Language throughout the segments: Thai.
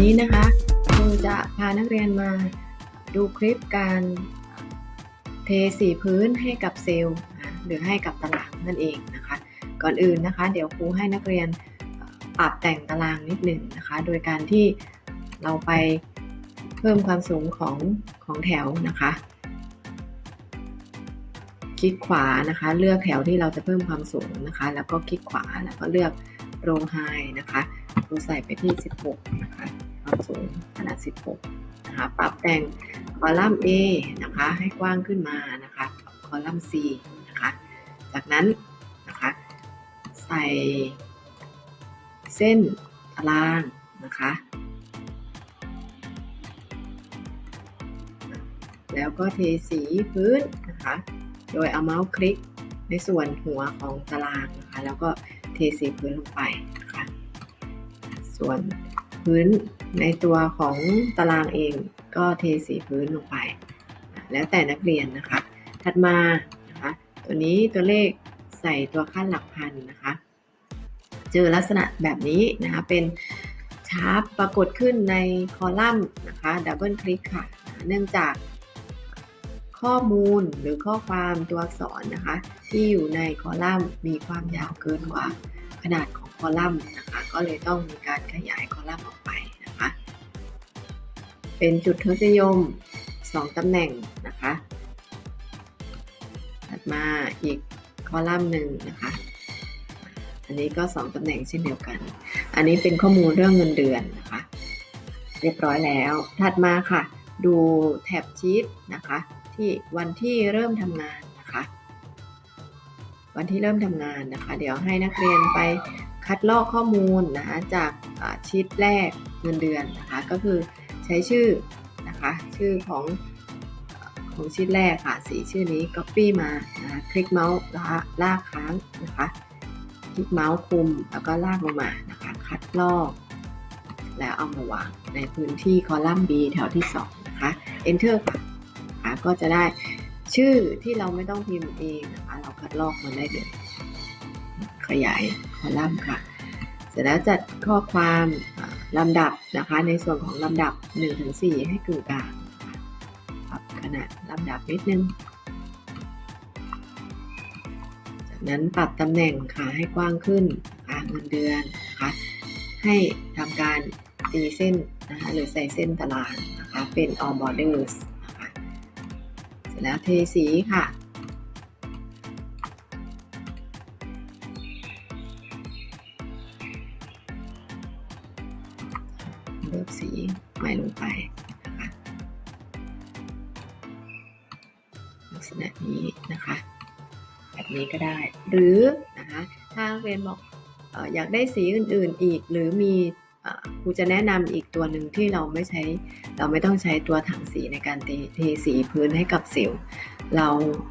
นี้นะคะครูจะพานักเรียนมาดูคลิปการเทสีพื้นให้กับเซลล์หรือให้กับตารางนั่นเองนะคะ ก่อนอื่นนะคะ เดี๋ยวครูให้นักเรียนปรับแต่งตารางนิดหนึ่งนะคะ โดยการที่เราไปเพิ่มความสูงของของแถวนะคะ คลิกขวานะคะ เลือกแถวที่เราจะเพิ่มความสูงนะคะ แล้วก็คลิกขวาแล้วก็เลือกโรงไฮนะคะครูใส่ไปที่ 16 นะคะ ความสูงขนาด 16 นะคะ ปรับแต่งคอลัมน์ A นะคะ ให้กว้างขึ้นมานะคะ คอลัมน์ C นะคะ จากนั้นนะคะ ใส่เส้นตารางนะคะ แล้วก็เทสีพื้นนะคะ โดยเอาเมาส์คลิกในส่วนหัวของตารางนะคะ แล้วก็เทสีพื้นลงไปนะคะ ส่วน พื้นในตัวของตารางเองก็เทสีพื้นลงไป แล้วแต่นักเรียนนะคะ ถัดมานะคะตัวนี้ตัวเลขใส่ตัวขั้นหลักพันนะคะ เจอลักษณะแบบนี้นะคะเป็นชาร์ปปรากฏขึ้นในคอลัมน์นะคะดับเบิลคลิกค่ะ เนื่องจากข้อมูลหรือข้อความตัวอักษรนะคะ ที่อยู่ในคอลัมน์มีความยาวเกินกว่าขนาดของ คอลัมน์นะคะ ก็เลยต้องมีการขยายคอลัมน์ออกไปนะคะ เป็นจุดทศนิยม 2 ตำแหน่งนะคะ ถัดมาอีกคอลัมน์หนึ่งนะคะ อันนี้ก็ 2 ตำแหน่งเช่นเดียวกัน อันนี้เป็นข้อมูลเรื่องเงินเดือนนะคะ เรียบร้อยแล้ว ถัดมาค่ะ ดูแท็บชีตนะคะ ที่วันที่เริ่มทำงานนะคะวันที่เริ่มทำงานนะคะ เดี๋ยวให้นักเรียนไป คัดลอกข้อมูลนะคะจากชีตแรกเงินเดือนนะคะก็คือใช้ชื่อนะคะชื่อของของชีตแรกค่ะสีชื่อนี้ Copy มานะคะคลิกเมาส์นะคะลากค้างนะคะคลิกเมาส์คุมแล้วก็ลากลงมานะคะคัดลอกแล้วเอามาวางในพื้นที่คอลัมน์ B แถวที่ 2 นะคะ Enter ค่ะคะก็จะได้ชื่อที่เราไม่ต้องพิมพ์เองนะคะเราคัดลอกมันได้เลย ขยายคอลัมน์ค่ะ เสร็จแล้วจัดข้อความลำดับนะคะ ในส่วนของลำดับ 1-4 ให้กึ่งกลางปรับขนาดลำดับนิดนึง จากนั้นปรับตำแหน่งค่ะให้กว้างขึ้นนะคะเงินเดือนนะคะให้ทำการตีเส้นนะคะหรือใส่เส้นตารางนะคะเป็น all borders นะคะเสร็จแล้วเทสีค่ะ เลือกสีใหม่ลงไปนะคะลักษณะนี้นะคะ แบบนี้ก็ได้ หรือนะคะถ้าเรียนบอกออยากได้สีอื่นๆอีก หรือมีครูจะแนะนำอีกตัวหนึ่งที่เราไม่ใช้ เราไม่ต้องใช้ตัวถังสีในการเทสีพื้นให้กับสิว เรา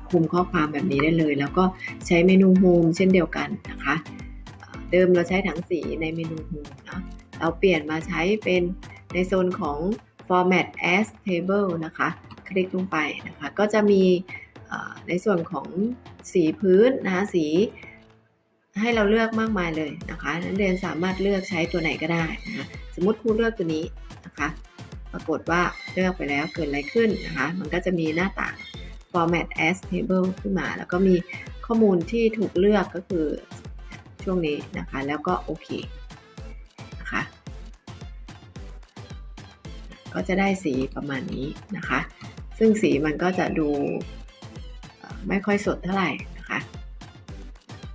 คุมข้อความแบบนี้ได้เลย แล้วก็ใช้เมนูโฮมเช่นเดียวกันนะคะ เดิมเราใช้ถังสีในเมนูโฮมเนาะ เราเปลี่ยนมาใช้เป็นในโซนของ format as table นะคะ คลิกลงไปนะคะ ก็จะมีในส่วนของสีพื้นนะคะ สีให้เราเลือกมากมายเลยนะคะนักเรียนสามารถเลือกใช้ตัวไหนก็ได้นะคะ สมมติครูเลือกตัวนี้นะคะ ปรากฏว่าเลือกไปแล้วเกิดอะไรขึ้นนะคะ มันก็จะมีหน้าต่าง format as table ขึ้นมา แล้วก็มีข้อมูลที่ถูกเลือกก็คือช่วงนี้นะคะ แล้วก็โอเค ก็จะได้สีประมาณนี้นะคะ ซึ่งสีมันก็จะดูไม่ค่อยสดเท่าไหร่นะคะ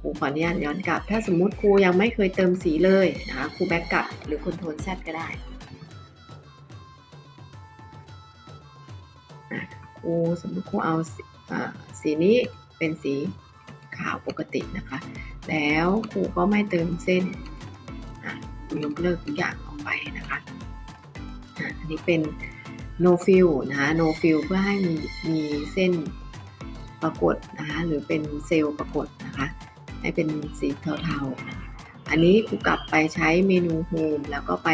ครูขออนุญาตย้อนกลับ ถ้าสมมุติครูยังไม่เคยเติมสีเลยนะคะครูแบ็กกลับหรือคอนโทรลแซดก็ได้ครูสมมติครูเอาสีอ่าสีนี้เป็นสีขาวปกตินะคะ แล้วครูก็ไม่เติมเส้นครูยกเลิกทุกอย่างออกไปนะคะ อันนี้เป็น no fill นะคะ no fill เพื่อให้มีมีเส้นปรากฏนะคะหรือเป็นเซลล์ปรากฏนะคะให้เป็นสีเทาๆ อันนี้ครูกลับไปใช้เมนู home แล้วก็ไป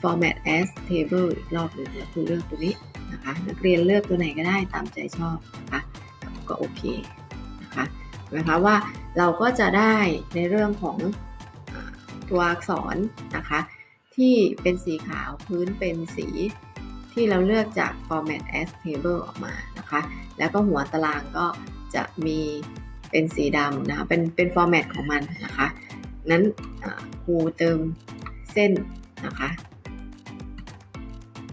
format as table อีกรอบหนึ่งแล้วครูเลือกตัวนี้นะคะนักเรียนเลือกตัวไหนก็ได้ตามใจชอบนะคะก็โอเคนะคะห็นไหมคะว่าเราก็จะได้ในเรื่องของตัวอักษรนะคะ ที่เป็นสีขาวพื้นเป็นสีที่เราเลือกจาก format as table ออกมานะคะ แล้วก็หัวตารางก็จะมีเป็นสีดำนะคะ เป็นเป็น format ของมันนะคะ นั้นครูเติมเส้นนะคะ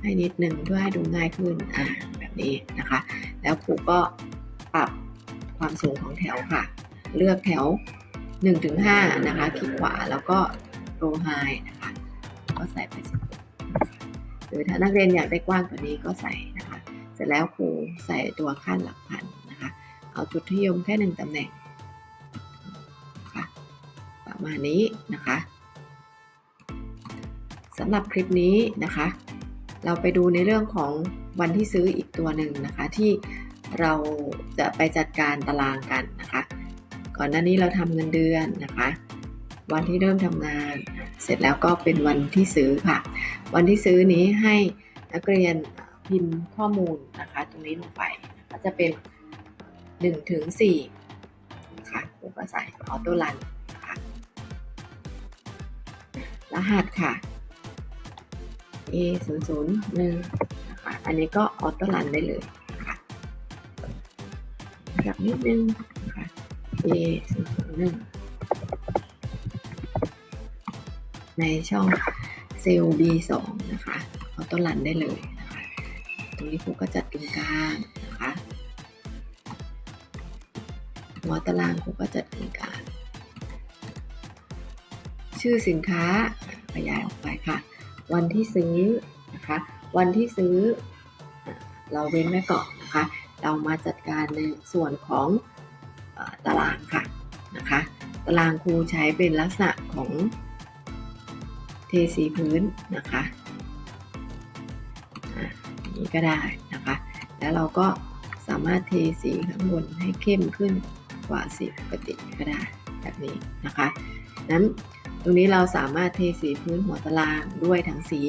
ให้นิดหนึ่งเพื่อให้ดูง่ายขึ้นอ่าแบบนี้นะคะ แล้วครูก็ปรับความสูงของแถวค่ะ เลือกแถว 1-5 นะคะคลิกขวาแล้วก็ row high นะคะ ก็ใส่ไปสิหรือถ้านักเรียนอยากได้กว้างกว่านี้ก็ใส่นะคะ เสร็จแล้วครูใส่ตัวขั้นหลักพันนะคะ เอาจุดที่ยมแค่หนึ่งตำแหน่งนะคะประมาณนี้นะคะสำหรับคลิปนี้นะคะ เราไปดูในเรื่องของวันที่ซื้ออีกตัวหนึ่งนะคะ ที่เราจะไปจัดการตารางกันนะคะ ก่อนหน้านี้เราทำเงินเดือนนะคะ วันที่เริ่มทำงาน เสร็จแล้วก็เป็นวันที่ซื้อค่ะ วันที่ซื้อนี้ให้นักเรียนพิมพ์ข้อมูลนะคะตรงนี้ลงไปก็จะเป็น1ถึง4นะคะผมก็ใส่ออโต้รันนะคะรหัสค่ะ A 0 0 1นะคะอันนี้ก็ออโต้รันได้เลยนะคะแบบนิดนึงนะคะ A 0 0 1 ในช่องเซลล์ B2 นะคะออโต้นรันได้เลยนะคะตรงนี้ครูก็จัดตรงกลางนะคะหัวตารางครูก็จัดตรงกลางชื่อสินค้าขยายออกไปค่ะ วันที่ซื้อนะคะวันที่ซื้อเราเว้นไว้ก่อนนะคะ เรามาจัดการในส่วนของตารางค่ะนะคะ ตารางครูใช้เป็นลักษณะของ เทสีพื้นนะคะนี้ก็ได้นะคะ แล้วเราก็สามารถเทสีข้างบนให้เข้มขึ้นกว่าสีปกติก็ได้แบบนี้นะคะนั้นตรงนี้เราสามารถเทสีพื้นหัวตารางด้วยถังสี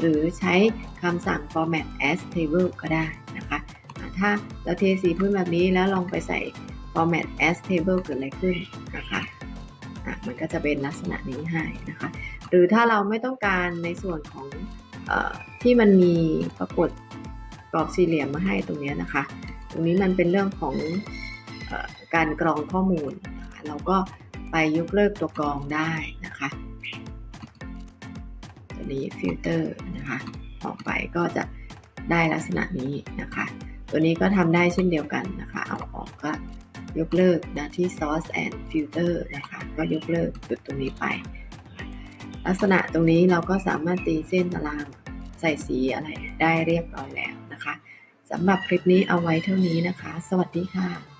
หรือใช้คำสั่ง format as table ก็ได้นะคะอะถ้าเราเทสีพื้นแบบนี้แล้วลองไปใส่ format as table เกิดอะไรขึ้นนะคะอะมันก็จะเป็นลักษณะนี้ให้นะคะ หรือถ้าเราไม่ต้องการในส่วนของอที่มันมีปรากฏกรอบสี่เหลี่ยมมาให้ตรงนี้นะคะ ตรงนี้มันเป็นเรื่องของอการกรองข้อมูล เราก็ไปยกเลิกตัวกรองได้นะคะตัวนี้ฟิลเตอร์นะคะออกไปก็จะได้ลักษณะนี้นะคะ ตัวนี้ก็ทำได้เช่นเดียวกันนะคะ เอาออกก็ยกเลิกนะที่ source and filter นะคะ ก็ยกเลิกจุดตรงนี้ไป ลักษณะตรงนี้เราก็สามารถตีเส้นตารางใส่สีอะไรได้เรียบร้อยแล้วนะคะสำหรับคลิปนี้เอาไว้เท่านี้นะคะ สวัสดีค่ะ